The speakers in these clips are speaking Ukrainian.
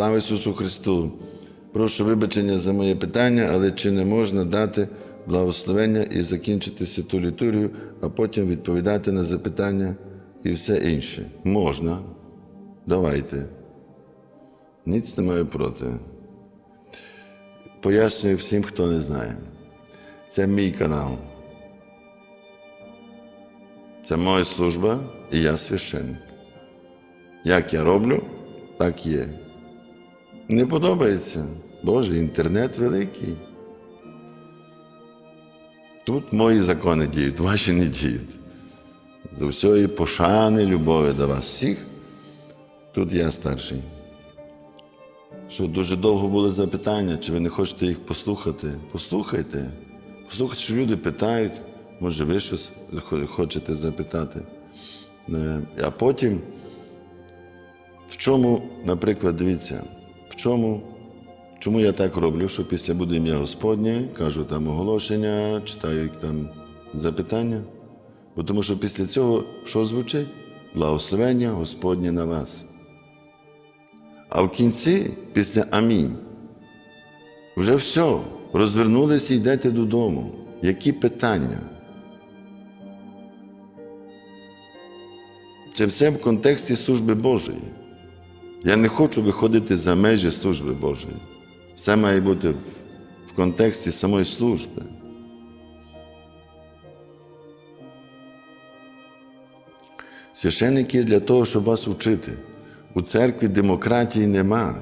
Слава Ісусу Христу! Прошу вибачення за моє питання, але чи не можна дати благословення і закінчити святу літургію, а потім відповідати на запитання і все інше? Можна. Давайте. Ніц не маю проти. Пояснюю всім, хто не знає. Це мій канал. Це моя служба і я священник. Як я роблю, так є. Не подобається. Боже, інтернет великий. Тут мої закони діють, ваші не діють. З усієї пошани, любові до вас всіх. Тут я старший. Що дуже довго були запитання, чи ви не хочете їх послухати? Послухайте. Послухайте, що люди питають, може, ви щось хочете запитати. Е, А потім, в чому, наприклад, дивіться, чому, чому я так роблю, що після буде ім'я Господнє, кажу там оголошення, читаю там запитання. Бо тому що після цього що звучить? Благословення Господнє на вас. А в кінці, після Амінь, вже все, розвернулися і йдете додому. Які питання? Це все в контексті служби Божої. Я не хочу виходити за межі служби Божої. Все має бути в- контексті самої служби. Священники для того, щоб вас вчити. У церкві демократії нема.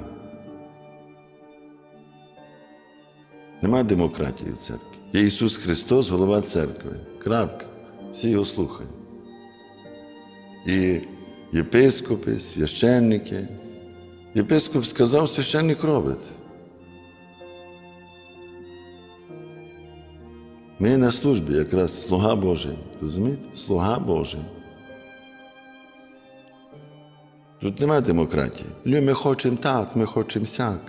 Нема демократії в церкві. Є Ісус Христос, голова церкви. Крапка. Всі його слухають. І єпископи, священники. Єпископ сказав, священник робить. Ми на службі якраз слуга Божий. Розумієте? Слуга Божий. Тут немає демократії. Лю, ми хочемо так, ми хочемо сяк.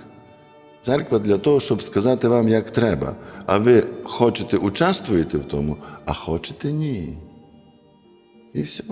Церква для того, щоб сказати вам, як треба. А ви хочете участвуєте в тому, а хочете ні. І все.